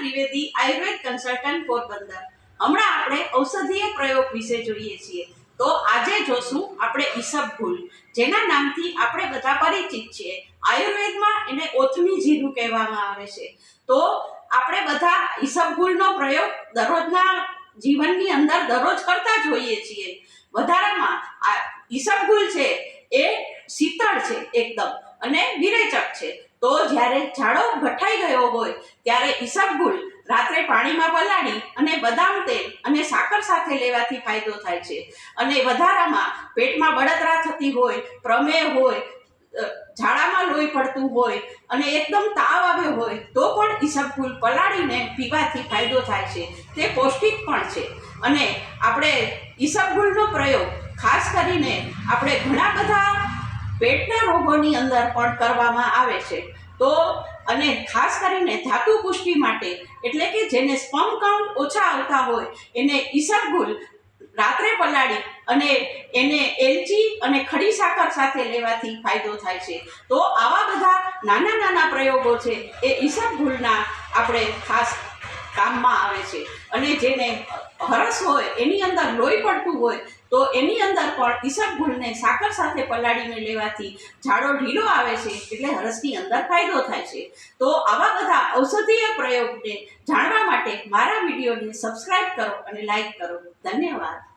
Trivedi Ayurveda consultant Porbandar. હમણાં આપણે ઔષધીય પ્રયોગ વિશે જોઈએ છીએ. તો આજે જોશું આપણે ઈસબગુલ જેના નામથી આપણે બધા પરિચિત છીએ. આયુર્વેદમાં એને ઓથમી જીરું કહેવામાં આવે છે. તો આપણે બધા ઈસબગુલનો પ્રયોગ દરરોજના જીવનની અંદર દરરોજ કરતા જ હોઈએ છીએ. વધારામાં આ ઈસબગુલ છે એ શીતળ છે એકદમ અને વિરેચક છે. તો જ્યારે ઝાડો ગઠાઈ ગયો હોય, ત્યારે ઈસબગુલ રાત્રે પાણીમાં પલાળી અને બદામ તેલ અને સાકર સાથે લેવાથી ફાયદો થાય છે. અને વધારામાં પેટમાં બળતરા થતી હોય, પ્રમેય હોય ઝાડામાં લોહી પડતું હોય અને એકદમ તાવ આવ્યો હોય, તો પણ ઈસબગુલ પલાળીને પીવાથી ફાયદો થાય છે. તે પૌષ્ટિક પણ છે. અને આપણે ઈસબગુલનો પ્રયોગ ખાસ કરીને આપણે ઘણા બધા પેટના રોગોની અંદર પણ કરવામાં આવે છે. તો, અને ખાસ કરીને ધાતુ પુષ્ટિ માટે, એટલે કે જેને સ્પમ કાઉન્ટ ઓછા આવતા હોય, એને ઈસબગુલ રાત્રે પલાળી, અને એને એલચી અને ખડી સાકર સાથે લેવાથી ફાયદો થાય છે. તો આવા બધા નાના નાના પ્રયોગો છે, એ ઈસબગુલના આપણે ખાસ કામમાં આવે છે. અને જેને હરસ હોય, એની અંદર લોહી પડતું હોય તો એની અંદર પણ ઈસબગુલને સાકર સાથે પલાળીને લેવાથી ઝાડો ઢીલો આવે છે એટલે હરસની અંદર ફાયદો થાય છે. તો આવા બધા ઔષધીય પ્રયોગને જાણવા માટે મારા વિડીયોને સબસ્ક્રાઈબ કરો અને લાઈક કરો. ધન્યવાદ.